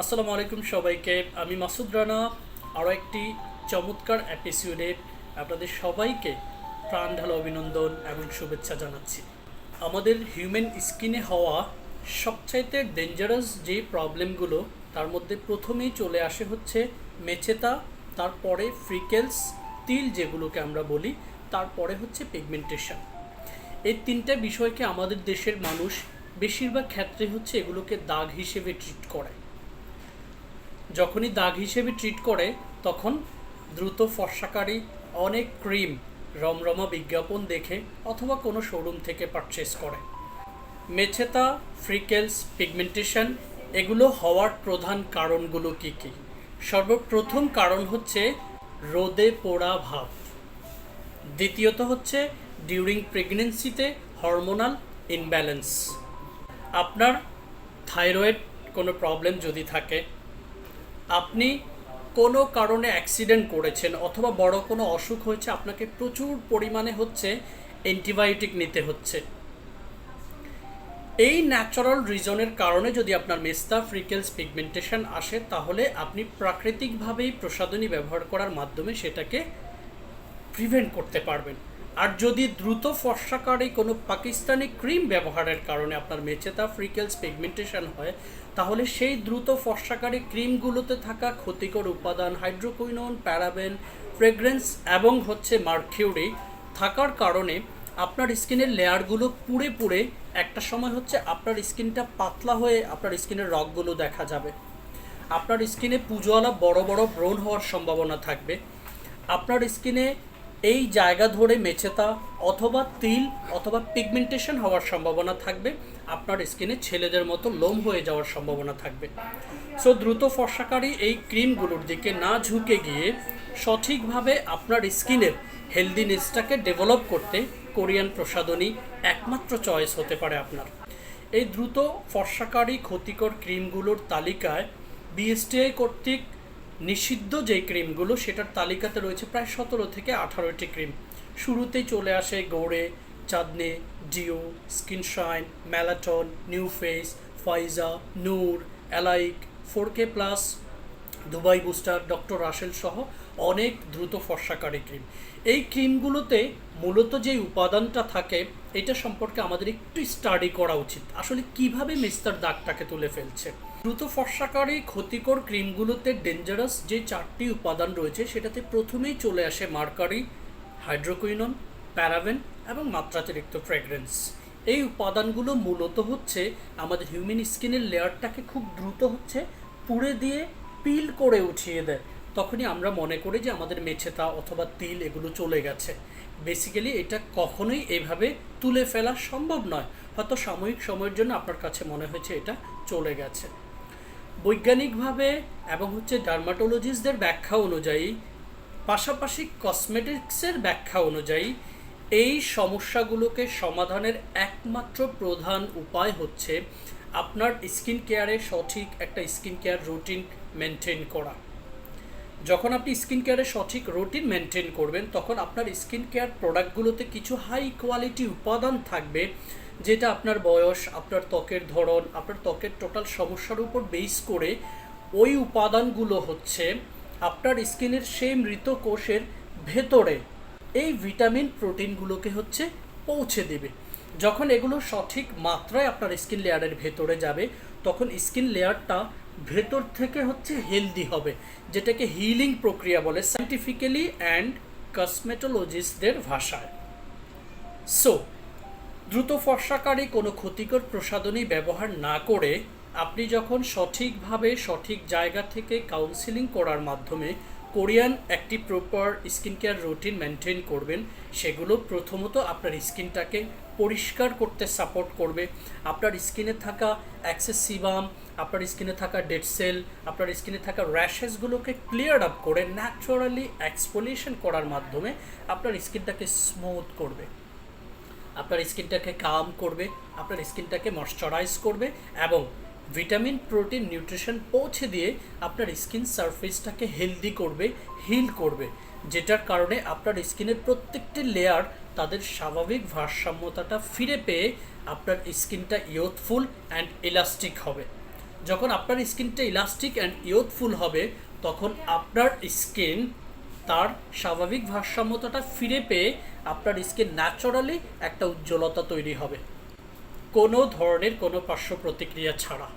আসসালামু আলাইকুম সবাইকে। আমি মাসুদ রানা, আরও একটি চমৎকার এপিসোডে আপনাদের সবাইকে প্রাণ ঢালা অভিনন্দন এবং শুভেচ্ছা জানাচ্ছি। আমাদের হিউম্যান স্কিনে হওয়া সবচাইতে ডেঞ্জারাস যে প্রবলেমগুলো তার মধ্যে প্রথমেই চলে আসে হচ্ছে মেচেতা, তারপরে ফ্রিকেলস তিল যেগুলোকে আমরা বলি, তারপরে হচ্ছে পিগমেন্টেশন এই তিনটা বিষয়কে আমাদের দেশের মানুষ বেশিরভাগ ক্ষেত্রে হচ্ছে এগুলোকে দাগ হিসেবে ট্রিট করে। যখনই দাগ হিসেবে ট্রিট করে, তখন দ্রুত ফর্সাকারী অনেক ক্রিম রমরমা বিজ্ঞাপন দেখে অথবা কোনো শোরুম থেকে পারচেস করে। মেছেতা ফ্রিকেলস পিগমেন্টেশন এগুলো হওয়ার প্রধান কারণগুলো কী কী? সর্বপ্রথম কারণ হচ্ছে রোদে পোড়া ভাব দ্বিতীয়ত হচ্ছে ডিউরিং প্রেগনেন্সিতে হরমোনাল ইনব্যালেন্স আপনার থাইরয়েড কোনো প্রবলেম যদি থাকে আপনি কোনো কারণে অ্যাক্সিডেন্ট করেছেন অথবা বড় কোনো অসুখ হয়েছে, আপনাকে প্রচুর পরিমাণে হচ্ছে অ্যান্টিবায়োটিক নিতে হচ্ছে। এই ন্যাচারাল রিজনের কারণে যদি আপনার মেস্তা ফ্রিকেলস পিগমেন্টেশন আসে, তাহলে আপনি প্রাকৃতিকভাবেই প্রসাধনী ব্যবহার করার মাধ্যমে সেটাকে প্রিভেন্ট করতে পারবেন। আর যদি দ্রুত ফর্সাকারে কোনো পাকিস্তানি ক্রিম ব্যবহারের কারণে আপনার মেচেতা ফ্রিকেলস পিগমেন্টেশন হয়, তাহলে সেই দ্রুত ফর্সাকারী ক্রিমগুলোতে থাকা ক্ষতিকর উপাদান হাইড্রোকুইনন, প্যারাবেন, ফ্রেগ্রেন্স এবং হচ্ছে মার্কিউরি থাকার কারণে আপনার স্কিনের লেয়ারগুলো পুড়ে পুড়ে একটা সময় হচ্ছে আপনার স্কিনটা পাতলা হয়ে আপনার স্কিনের রগগুলো দেখা যাবে। আপনার স্কিনে পুজোওয়ালা বড় বড় ব্রণ হওয়ার সম্ভাবনা থাকবে। আপনার স্কিনে এই জায়গা ধরে মেছেতা অথবা তিল অথবা পিগমেন্টেশন হওয়ার সম্ভাবনা থাকবে। আপনার স্কিনে ছেলেদের মতো লোম হয়ে যাওয়ার সম্ভাবনা থাকবে। সো দ্রুত ফর্সাকারী এই ক্রিমগুলোর দিকে না ঝুঁকে গিয়ে সঠিকভাবে আপনার স্কিনের হেলদিনেসটাকে ডেভেলপ করতে কোরিয়ান প্রসাধনী একমাত্র চয়েস হতে পারে আপনার। এই দ্রুত ফর্সাকারী ক্ষতিকর ক্রিমগুলোর তালিকায় বিএসটিআই কর্তৃক নিষিদ্ধ যে ক্রিমগুলো, সেটার তালিকাতে রয়েছে প্রায় সতেরো থেকে আঠারোটি ক্রিম। শুরুতেই চলে আসে গৌড়ে, চাঁদনে, জিও skin shine ম্যালাটন, new face, Faiza, Noor, alike, four K plus Dubai booster doctor Russell সহ অনেক দ্রুত ফর্সাকারী ক্রিম। এই ক্রিমগুলোতে মূলত যে উপাদানটা থাকে, এটা সম্পর্কে আমাদের একটু স্টাডি করা উচিত। আসলে কীভাবে মিস্টার দাগটাকে তুলে ফেলছে? দ্রুত ফর্সাকারী ক্ষতিকর ক্রিমগুলোতে ডেঞ্জারাস যে চারটি উপাদান রয়েছে, সেটাতে প্রথমেই চলে আসে মার্কারি, হাইড্রোকুইনন, প্যারাভেন এবং মাত্রাতিরিক্ত ফ্রেগরেন্স এই উপাদানগুলো মূলত হচ্ছে আমাদের হিউম্যান স্কিনের লেয়ারটাকে খুব দ্রুত হচ্ছে পুড়ে দিয়ে পিল করে উঠিয়ে দেয়। তখনই আমরা মনে করি যে আমাদের মেছেতা অথবা তিল এগুলো চলে গেছে। বেসিক্যালি এটা কখনোই এভাবে তুলে ফেলা সম্ভব নয়। হয়তো সাময়িক সময়ের জন্য আপনার কাছে মনে হয়েছে এটা চলে গেছে। বৈজ্ঞানিকভাবে এবং হচ্ছে ডার্মাটোলজিস্টদের ব্যাখ্যা অনুযায়ী, পাশাপাশি কসমেটিক্সের ব্যাখ্যা অনুযায়ী, এই সমস্যাগুলোকে সমাধানের একমাত্র প্রধান উপায় হচ্ছে আপনার স্কিন কেয়ারে সঠিক একটা স্কিন কেয়ার রুটিন মেনটেন করা। যখন আপনি স্কিন কেয়ারে সঠিক রুটিন মেনটেন করবেন, তখন আপনার স্কিন কেয়ার প্রোডাক্টগুলোতে কিছু হাই কোয়ালিটি উপাদান থাকবে, যেটা আপনার বয়স, আপনার ত্বকের ধরন, আপনার ত্বকের টোটাল সমস্যার উপর বেস করে ওই উপাদানগুলো হচ্ছে আপনার স্কিনের সেই মৃত কোষের ভেতরে এই ভিটামিন প্রোটিনগুলোকে হচ্ছে পৌঁছে দেবে। যখন এগুলো সঠিক মাত্রায় আপনার স্কিন লেয়ারের ভেতরে যাবে, তখন স্কিন লেয়ারটা ভেতর থেকে হচ্ছে হেলদি হবে, যেটাকে হিলিং প্রক্রিয়া বলে সাইন্টিফিক্যালি অ্যান্ড কসমেটোলজিস্টদের ভাষায়। সো দ্রুত ফর্সাকারী কোনো ক্ষতিকর প্রসাধনী ব্যবহার না করে আপনি যখন সঠিকভাবে সঠিক জায়গা থেকে কাউন্সিলিং করার মাধ্যমে কোরিয়ান একটি proper skin care routine maintain করবেন, সেগুলো প্রথমত আপনার স্কিনটাকে পরিষ্কার করতে সাপোর্ট করবে। আপনার স্কিনে থাকা অ্যাক্সেস সিবাম আপনার স্কিনে থাকা ডেড সেল আপনার স্কিনে থাকা র্যাশেসগুলোকে ক্লিয়ার আপ করে ন্যাচারালি এক্সপোলিউশন করার মাধ্যমে আপনার স্কিনটাকে স্মুথ করবে। আপনার স্কিনটাকে কাম করবে, আপনার স্কিনটাকে ময়শ্চারাইজ করবে এবং ভিটামিন, প্রোটিন, নিউট্রিশন পৌঁছে দিয়ে আপনার স্কিন সারফেসটাকে হেলদি করবে হিল করবে, যেটার কারণে আপনার স্কিনের প্রত্যেকটি লেয়ার তাদের স্বাভাবিক ভারসাম্যতাটা ফিরে পেয়ে আপনার স্কিনটা ইয়থফুল অ্যান্ড ইলাস্টিক হবে। যখন আপনার স্কিনটা ইলাস্টিক অ্যান্ড ইয়থফুল হবে, তখন আপনার স্কিন তার স্বাভাবিক ভারসাম্যতাটা ফিরে পেয়ে আপনার স্কিন ন্যাচারালি একটা উজ্জ্বলতা তৈরি হবে। কোনো ধরনের কোনো পার্শ্ব প্রতিক্রিয়া ছাড়া।